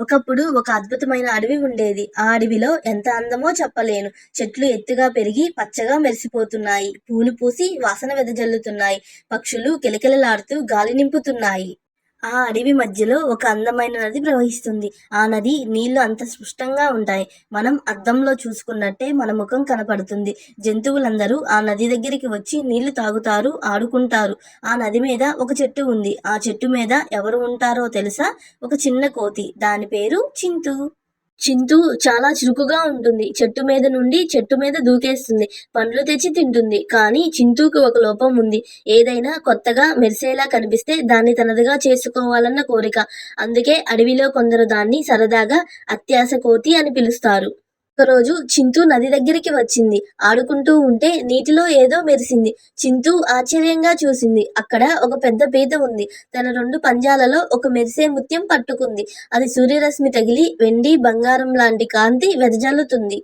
ఒకప్పుడు ఒక అద్భుతమైన అడవి ఉండేది. ఆ అడవిలో ఎంత అందమో చెప్పలేను. చెట్లు ఎత్తుగా పెరిగి పచ్చగా మెరిసిపోతున్నాయి. పూలు పూసి వాసన వెదజల్లుతున్నాయి. పక్షులు కిలకిలలాడుతూ గాలి నింపుతున్నాయి. ఆ అడవి మధ్యలో ఒక అందమైన నది ప్రవహిస్తుంది. ఆ నది నీళ్ళు అంత స్పష్టంగా ఉంటాయి. మనం అద్దంలో చూసుకున్నట్టే మన ముఖం కనపడుతుంది. జంతువులందరూ ఆ నది దగ్గరికి వచ్చి నీళ్ళు తాగుతారు ఆడుకుంటారు. ఆ నది మీద ఒక చెట్టు ఉంది. ఆ చెట్టు మీద ఎవరు ఉంటారో తెలుసా? ఒక చిన్న కోతి. దాని పేరు చింతు. చింతు చాలా చురుకుగా ఉంటుంది. చెట్టు మీద నుండి చెట్టు మీద దూకేస్తుంది. పండ్లు తెచ్చి తింటుంది. కానీ చింతూకి ఒక లోపం ఉంది. ఏదైనా కొత్తగా మెరిసేలా కనిపిస్తే దాన్ని తనదిగా చేసుకోవాలన్న కోరిక. అందుకే అడవిలో కొందరు దాన్ని సరదాగా అత్యాస కోతి అని పిలుస్తారు. ఒకరోజు చింతు నది దగ్గరికి వచ్చింది. ఆడుకుంటూ ఉంటే నీటిలో ఏదో మెరిసింది. చింతు ఆశ్చర్యంగా చూసింది. అక్కడ ఒక పెద్ద పీత ఉంది. తన రెండు పంజాలలో ఒక మెరిసే ముత్యం పట్టుకుంది. అది సూర్యరశ్మి తగిలి వెండి బంగారం లాంటి కాంతి వెదజల్లుతుంది.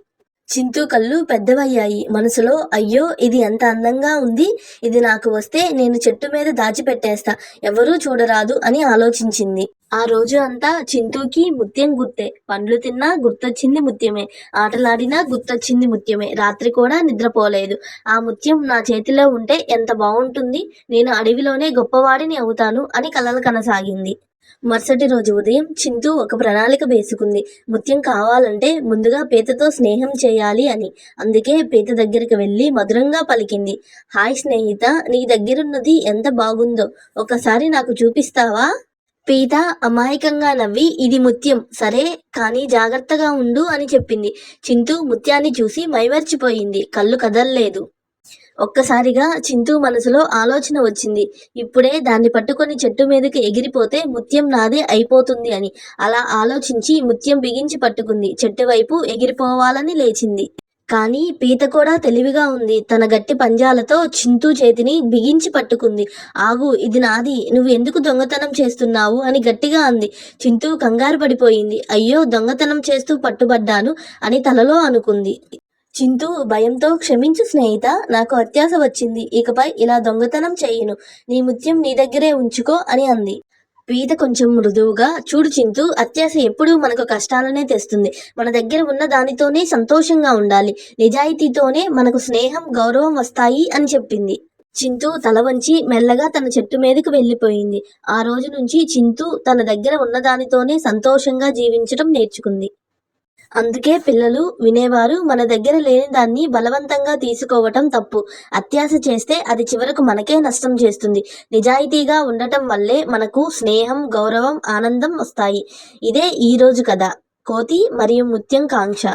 చింతు కళ్ళు పెద్దవయ్యాయి. మనసులో అయ్యో ఇది ఎంత అందంగా ఉంది. ఇది నాకు వస్తే నేను చెట్టు మీద దాచిపెట్టేస్తా. ఎవరూ చూడరాదు అని ఆలోచించింది. ఆ రోజు అంతా చింతూకి ముత్యం గుర్తే. పండ్లు తిన్నా గుర్తొచ్చింది ముత్యమే. ఆటలాడినా గుర్తొచ్చింది ముత్యమే. రాత్రి కూడా నిద్రపోలేదు. ఆ ముత్యం నా చేతిలో ఉంటే ఎంత బాగుంటుంది నేను అడవిలోనే గొప్పవాడిని అవుతాను అని కలలు కనసాగింది. మరుసటి రోజు ఉదయం చింతు ఒక ప్రణాళిక వేసుకుంది. ముత్యం కావాలంటే ముందుగా పీతతో స్నేహం చేయాలి అని. అందుకే పీత దగ్గరికి వెళ్ళి మధురంగా పలికింది. హాయ్ స్నేహిత నీ దగ్గరున్నది ఎంత బాగుందో. ఒకసారి నాకు చూపిస్తావా? పీత అమాయకంగా నవ్వి ఇది ముత్యం. సరే కానీ జాగ్రత్తగా ఉండు అని చెప్పింది. చింతు ముత్యాన్ని చూసి మైమర్చిపోయింది. కళ్ళు కదల్లేదు. ఒక్కసారిగా చింతు మనసులో ఆలోచన వచ్చింది. ఇప్పుడే దాన్ని పట్టుకొని చెట్టు మీదకి ఎగిరిపోతే ముత్యం నాదే అయిపోతుంది అని. అలా ఆలోచించి ముత్యం బిగించి పట్టుకుంది. చెట్టు వైపు ఎగిరిపోవాలని లేచింది. కానీ పీత కూడా తెలివిగా ఉంది. తన గట్టి పంజాలతో చింతు చేతిని బిగించి పట్టుకుంది. ఆగు ఇది నాది. నువ్వు ఎందుకు దొంగతనం చేస్తున్నావు అని గట్టిగా అంది. చింతు కంగారు పడిపోయింది. అయ్యో దొంగతనం చేస్తూ పట్టుబడ్డాను అని తలలో అనుకుంది. చింతు భయంతో క్షమించు స్నేహిత నాకు అత్యాశ వచ్చింది. ఇకపై ఇలా దొంగతనం చేయను. నీ ముత్యం నీ దగ్గరే ఉంచుకో అని అంది. పీత కొంచెం మృదువుగా చూడు చింతు అత్యాశ ఎప్పుడూ మనకు కష్టాలనే తెస్తుంది. మన దగ్గర ఉన్న దానితోనే సంతోషంగా ఉండాలి. నిజాయితీతోనే మనకు స్నేహం గౌరవం వస్తాయి అని చెప్పింది. చింతు తల వంచి మెల్లగా తన చెట్టు మీదకు వెళ్ళిపోయింది. ఆ రోజు నుంచి చింతు తన దగ్గర ఉన్న దానితోనే సంతోషంగా జీవించడం నేర్చుకుంది. అందుకే పిల్లలు వినేవారు మన దగ్గర లేని దాన్ని బలవంతంగా తీసుకోవటం తప్పు. అత్యాశ చేస్తే అది చివరకు మనకే నష్టం చేస్తుంది. నిజాయితీగా ఉండటం వల్లే మనకు స్నేహం గౌరవం ఆనందం వస్తాయి. ఇదే ఈ రోజు కథ. కోతి మరియు ముత్యం కాంక్ష